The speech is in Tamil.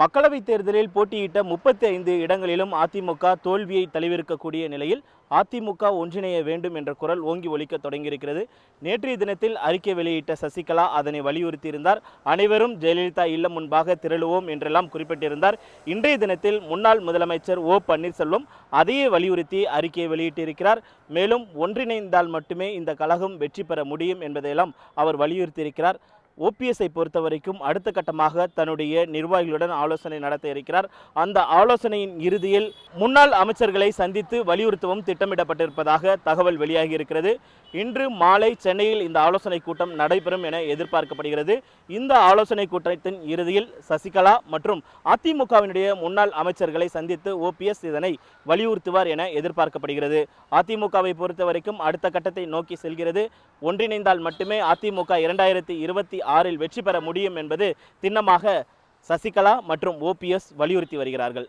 மக்களவைத் தேர்தலில் போட்டியிட்ட முப்பத்தி ஐந்து இடங்களிலும் அதிமுக தோல்வியை தழுவிருக்கக்கூடிய நிலையில் அதிமுக ஒன்றிணைய வேண்டும் என்ற குரல் ஓங்கி ஒலிக்க தொடங்கியிருக்கிறது. நேற்றைய தினத்தில் அறிக்கை வெளியிட்ட சசிகலா அதனை வலியுறுத்தியிருந்தார். அனைவரும் ஜெயலலிதா இல்லம் முன்பாக திரளுவோம் என்றெல்லாம் குறிப்பிட்டிருந்தார். இன்றைய தினத்தில் முன்னாள் முதலமைச்சர் ஓ பன்னீர்செல்வம் அதையே வலியுறுத்தி அறிக்கையை வெளியிட்டிருக்கிறார். மேலும் ஒன்றிணைந்தால் மட்டுமே இந்த கழகம் வெற்றி பெற முடியும் என்பதையெல்லாம் அவர் வலியுறுத்தியிருக்கிறார். ஓபிஎஸ்ஐ பொறுத்த வரைக்கும் அடுத்த கட்டமாக தன்னுடைய நிர்வாகிகளுடன் ஆலோசனை நடத்த இருக்கிறார். அந்த ஆலோசனையின் இறுதியில் முன்னாள் அமைச்சர்களை சந்தித்து வலியுறுத்தவும் திட்டமிடப்பட்டிருப்பதாக தகவல் வெளியாகி இருக்கிறது. இன்று மாலை சென்னையில் இந்த ஆலோசனை கூட்டம் நடைபெறும் என எதிர்பார்க்கப்படுகிறது. இந்த ஆலோசனை கூட்டத்தின் இறுதியில் சசிகலா மற்றும் அதிமுகவினுடைய முன்னாள் அமைச்சர்களை சந்தித்து ஓபிஎஸ் இதனை வலியுறுத்துவார் என எதிர்பார்க்கப்படுகிறது. அதிமுகவை பொறுத்த வரைக்கும் அடுத்த கட்டத்தை நோக்கி செல்கிறது. ஒன்றிணைந்தால் மட்டுமே அதிமுக இரண்டாயிரத்தி இருபத்தி ஆறில் வெற்றி பெற முடியும் என்பது திண்ணமாக சசிகலா மற்றும் ஓபிஎஸ் வலியுறுத்தி வருகிறார்கள்.